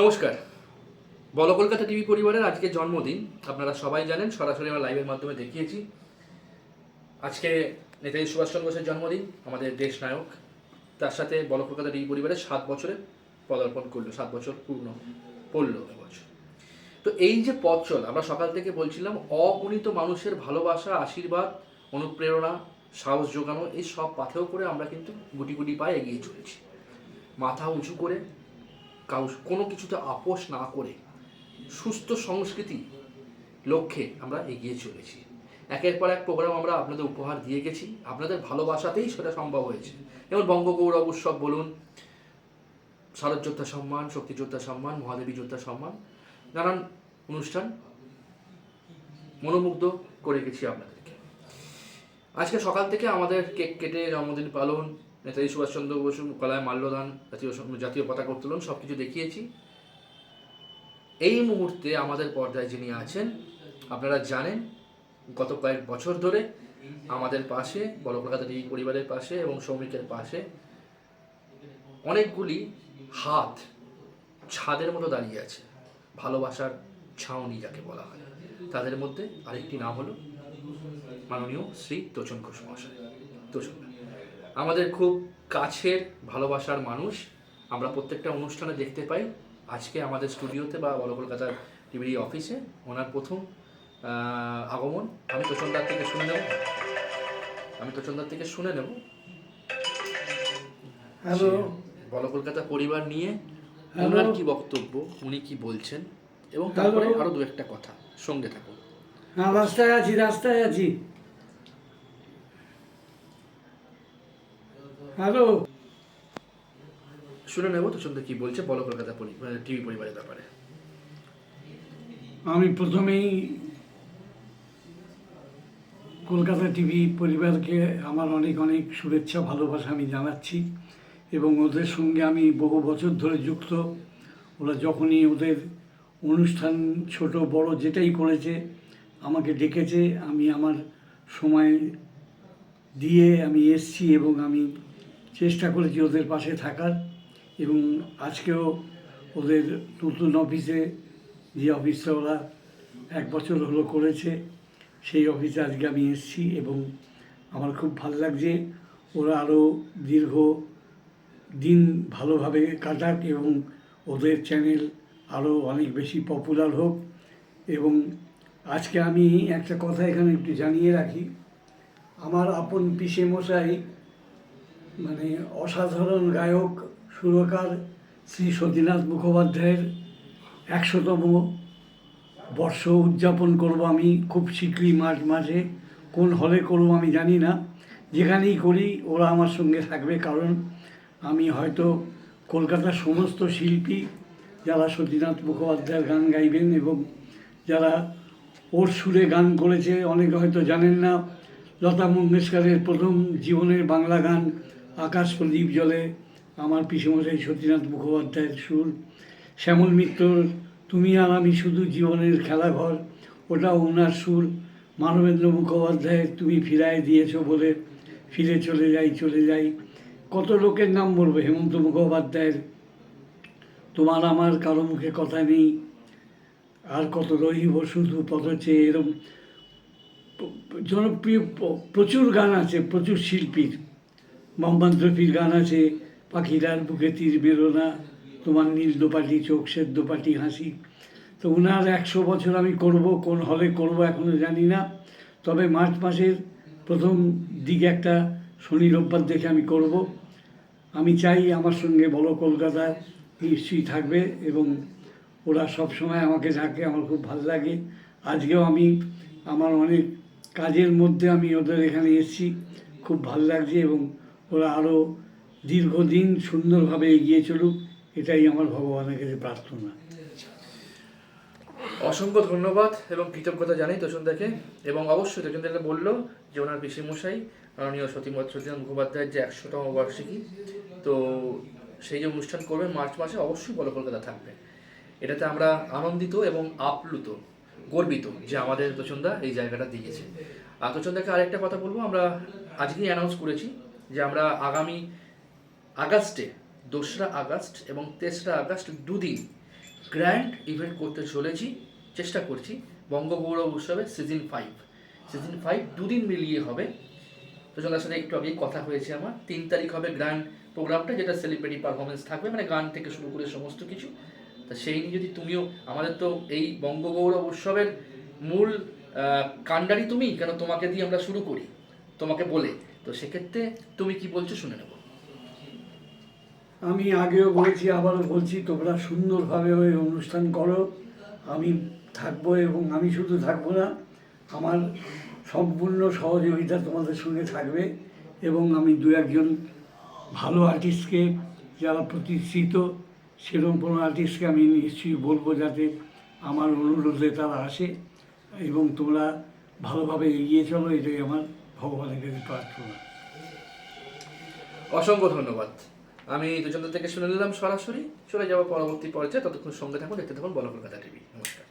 নমস্কার। বল কলকাতা টিভি পরিবারের আজকে জন্মদিন। আপনারা সবাই জানেন, সরাসরি আমরা লাইভের মাধ্যমে দেখিয়েছি। আজকে নেতাজি সুভাষচন্দ্র বোসের জন্মদিন, আমাদের দেশ নায়ক। তার সাথে বল কলকাতা টিভি পরিবারের সাত বছরে পদার্পণ করল, সাত বছর পূর্ণ পড়ল এবছর তো এই যে পথ চল, আমরা সকাল থেকে বলছিলাম, অগণিত মানুষের ভালোবাসা, আশীর্বাদ, অনুপ্রেরণা, সাহস যোগানো এই সব পাথেও করে আমরা কিন্তু গুটি গুটি পায়ে এগিয়ে চলেছি। মাথা উঁচু করে কাউ কোনো কিছুতে আপোষ না করে সুস্থ সংস্কৃতি লক্ষ্যে আমরা এগিয়ে চলেছি। একের পর এক প্রোগ্রাম আমরা আপনাদের উপহার দিয়ে গেছি। আপনাদের ভালোবাসাতেই সেটা সম্ভব হয়েছে। যেমন বঙ্গগৌরব উৎসব বলুন, শারদ যোদ্ধা সম্মান শক্তিযোদ্ধা সম্মান, মহাদেবী যোদ্ধা সম্মান, নানান অনুষ্ঠান মনোমুগ্ধ করে গেছি আপনাদেরকে। আজকে সকাল থেকে আমাদের কেক কেটে জন্মদিন পালন নেতাজি সুভাষচন্দ্র বসু কলায় মাল্যদান জাতীয় জাতীয় পতাকা উত্তোলন সব কিছু দেখিয়েছি। এই মুহূর্তে আমাদের পর্দায় যিনি আছেন, আপনারা জানেন, গত কয়েক বছর ধরে আমাদের পাশে বড় কলকাতা পরিবারের পাশে এবং শ্রমিকের পাশে অনেকগুলি হাত ছাদের মতো দাঁড়িয়ে আছে। ভালোবাসার ছাউনি যাকে বলা হয়। তাদের মধ্যে আরেকটি নাম হলো মাননীয় শ্রী তোচন ঘোষ মহাশয়। তোচন আমাদের খুব কাছের ভালোবাসার মানুষ। আমরা প্রত্যেকটা অনুষ্ঠানে দেখতে পাই। আজকে আমাদের স্টুডিওতে বা বড় কলকাতার টিভির অফিসে ওনার প্রথম আগমন। আমি তোচনদার থেকে শুনে নেব। আমি তোচনদার থেকে শুনে নেব। হ্যালো বল কলকাতা পরিবার নিয়ে ওনার কি বক্তব্য উনি কি বলছেন? এবং তারপরে। আরও দু একটা কথা। সঙ্গে থাকুন। হ্যাঁ রাস্তায় আছি রাস্তায় আছি। হ্যালো। শুনে নেব তোচনদা কি বলছে বল কলকাতা টিভি পরিবারের ব্যাপারে। আমি প্রথমেই কলকাতা টিভি পরিবারকে আমার অনেক অনেক শুভেচ্ছা ভালোবাসা আমি জানাচ্ছি এবং ওদের সঙ্গে আমি বহু বছর ধরে যুক্ত। ওরা যখনই ওদের অনুষ্ঠান ছোট বড় যেটাই করেছে আমাকে ডেকেছে আমি আমার সময় দিয়ে আমি এসছি এবং আমি চেষ্টা করেছি ওদের পাশে থাকার এবং আজকেও ওদের নতুন অফিসে যে অফিসটা ওরা এক বছর হলো করেছে, সেই অফিসে আজকে আমি এসেছি এবং আমার খুব ভালো লাগছে। ওরা আরও দীর্ঘ দিন ভালোভাবে কাটাক এবং ওদের চ্যানেল আরও অনেক বেশি পপুলার হোক এবং আজকে আমি একটা কথা এখানে একটু জানিয়ে রাখি। আমার আপন পিসে মশাই মানে অসাধারণ গায়ক, সুরকার শ্রী সতীনাথ মুখোপাধ্যায়ের একশোতম বর্ষ উদযাপন করব আমি খুব শীঘ্রই মার্চ মাসে কোন হলে করব আমি জানি না। যেখানেই করি ওরা আমার সঙ্গে থাকবে কারণ আমি হয়তো কলকাতার সমস্ত শিল্পী যারা সতীনাথ মুখোপাধ্যায়ের গান গাইবেন এবং যারা ওর সুরে গান করেছে, অনেকে হয়তো জানেন না। লতা মঙ্গেশকরের প্রথম জীবনের বাংলা গান আকাশ প্রদীপ জলে, আমার পিসমশাই সতীনাথ মুখোপাধ্যায়ের সুর। শ্যামল মিত্রর তুমি আর আমি শুধু জীবনের খেলাঘর ওটা ওনার সুর। মানবেন্দ্র মুখোপাধ্যায়ের তুমি ফিরায় দিয়েছ বলে, ফিরে চলে যাই চলে যাই। কত লোকের নাম বলব, হেমন্ত মুখোপাধ্যায়ের? তোমার আমার কারও মুখে কথা নেই। আর কত রহিব শুধু পথ চেয়ে এরম জনপ্রিয় প্রচুর গান আছে, প্রচুর শিল্পীর। মোহাম্মদ রফির গান আছে, পাখিরার বুকে তীর বেরো না, তোমার নীল দোপাটি চোখ সের দোপাটি হাসি। তো ওনার একশো বছর আমি করব, কোন হলে করব এখনও জানি না। তবে মার্চ মাসের প্রথম দিকে একটা শনি রোববার দেখে আমি করব। আমি চাই আমার সঙ্গে বলো কলকাতা নিশ্চয়ই থাকবে এবং ওরা সব সময় আমাকে ডাকে, আমার খুব ভালো লাগে। আজকেও আমি আমার অনেক কাজের মধ্যে আমি ওদের এখানে এসেছি, খুব ভালো লাগছে এবং ওরা আরও দীর্ঘদিন সুন্দরভাবে এগিয়ে চলুক, এটাই আমার ভগবানের কাছে প্রার্থনা। অসংখ্য ধন্যবাদ এবং কৃতজ্ঞতা জানাই তোষণদাকে এবং অবশ্যই তোষণদাকে বলল যে ওনার পিসিমশাই, মাননীয় সতীমত মুখোপাধ্যায়ের যে একশোতম বার্ষিকী, তো সেই যে অনুষ্ঠান করবেন মার্চ মাসে, অবশ্যই বলো কলকাতা থাকবে। এটাতে আমরা আনন্দিত এবং আপ্লুত, গর্বিত যে আমাদের তোষণদা এই জায়গাটা দিয়েছে। আর তোষণদাকে আরেকটা কথা বলব, আমরা আজকেই অ্যানাউন্স করেছি যে আমরা আগামী আগস্টে, দোসরা আগস্ট এবং তেসরা আগস্ট দুদিন গ্র্যান্ড ইভেন্ট করতে চলেছি, চেষ্টা করছি বঙ্গগৌরব উৎসবে সিজন ফাইভ। সিজন ফাইভ দুদিন মিলিয়ে হবে। তো তার সাথে একটু আগেই কথা হয়েছে আমার। তিন তারিখ হবে গ্র্যান্ড প্রোগ্রামটা, যেটা সেলিব্রিটি পারফরমেন্স থাকবে মানে গান থেকে শুরু করে সমস্ত কিছু। তা সেই নিয়ে যদি তুমিও, আমাদের তো এই বঙ্গগৌরব উৎসবের মূল কাণ্ডারি তুমি, কেন তোমাকে দিয়ে আমরা শুরু করি? তোমাকে বলে। তো সেক্ষেত্রে তুমি কি বলছো শুনে নেব। আমি আগেও বলেছি, আবারও বলছি, তোমরা সুন্দরভাবে ওই অনুষ্ঠান করো। আমি থাকব এবং আমি শুধু থাকব না, আমার সম্পূর্ণ সহযোগিতা তোমাদের সঙ্গে থাকবে এবং আমি দু একজন ভালো আর্টিস্টকে যারা প্রতিষ্ঠিত, সেরকম কোনো আর্টিস্টকে আমি নিশ্চয়ই বলব যাতে আমার অনুরোধে তারা আসে এবং তোমরা ভালোভাবে এগিয়ে চলো, এটাই আমার ভগবানের কাছে প্রার্থনা অসংখ্য ধন্যবাদ। আমি দুজনদের থেকে শুনে নিলাম সরাসরি। চলে যাব পরবর্তী পর্যায়ে। ততক্ষণ সঙ্গে থাকুন, দেখতে থাকুন বলো কলকাতা টিভি। নমস্কার।